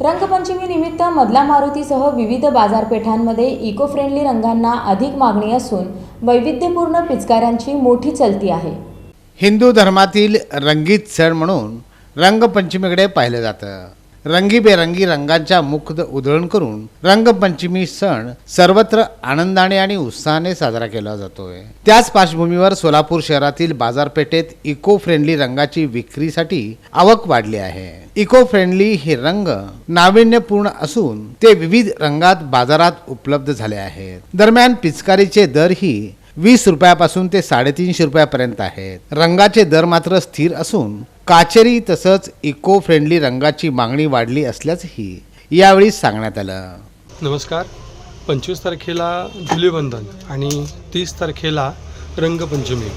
रंगपंचमी निमित्त मधला मारुतीसह विविध बाजारपेठांमध्ये इको फ्रेंडली रंगांना अधिक मागणी असून वैविध्यपूर्ण पिचकाऱ्यांची मोठी चलती आहे. हिंदू धर्मातील रंगीत सण म्हणून रंगपंचमीकडे पाहिलं जातं. रंगीबेरंगी रंगांच्या मुखद उधळण करून रंगपंचमी सण सर्वत्र आनंदाने आणि उत्साहाने साजरा केला जातोय. त्याच पार्श्वभूमीवर सोलापूर शहरातील बाजारपेठेत इको फ्रेंडली रंगाची विक्रीसाठी आवक वाढली आहे. इको फ्रेंडली हे रंग नाविन्यपूर्ण असून ते विविध रंगात बाजारात उपलब्ध झाले आहेत. दरम्यान पिचकारीचे दरही वीस रुपयापासून ते साडेतीनशे रुपयापर्यंत आहेत. रंगाचे दर मात्र स्थिर असून काचेरी तसंच इको फ्रेंडली रंगाची मागणी वाढली असल्याचंही यावेळी सांगण्यात आलं. नमस्कार. पंचवीस तारखेला धुलीवंदन आणि तीस तारखेला रंगपंचमी.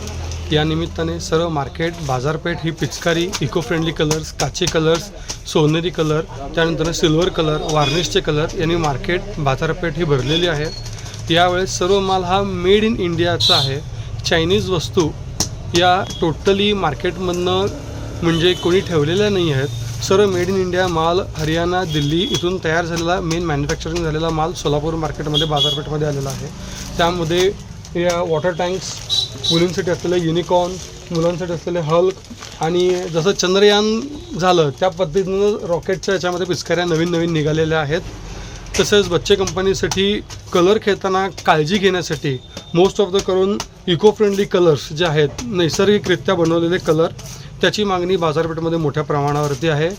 या निमित्ताने सर्व मार्केट बाजारपेठ ही पिचकारी इको फ्रेंडली कलर्स काचे कलर्स सोनेरी कलर त्यानंतर सिल्वर कलर वार्निशचे कलर यांनी मार्केट बाजारपेठ ही भरलेली आहे. यावेळेस सर्व माल हा मेड इन इंडियाचा आहे. चायनीज वस्तू या टोटली मार्केटमधनं म्हणजे कोणी ठेवलेल्या नाही आहेत. सर्व मेड इन इंडिया माल हरियाणा दिल्ली इथून तयार झालेला मेन मॅन्युफॅक्चरिंग झालेला माल सोलापूर मार्केटमध्ये बाजारपेठमध्ये आलेला आहे. त्यामध्ये या वॉटर टँक्स मुलींसाठी असलेले युनिकॉर्न मुलांसाठी असलेले हल्क आणि जसं चंद्रयान झालं त्या पद्धतीनं रॉकेटच्या याच्यामध्ये पिचकाऱ्या नवीन नवीन निघालेल्या आहेत. तसेच बच्चे कंपनीसाठी कलर खेळताना काळजी घेण्यासाठी मोस्ट ऑफ द करून इको फ्रेंडली कलर्स जे आहेत नैसर्गिकरित्या बनवलेले कलर त्याची मागणी बाजारपेठेमध्ये मोठ्या प्रमाणावरती आहे.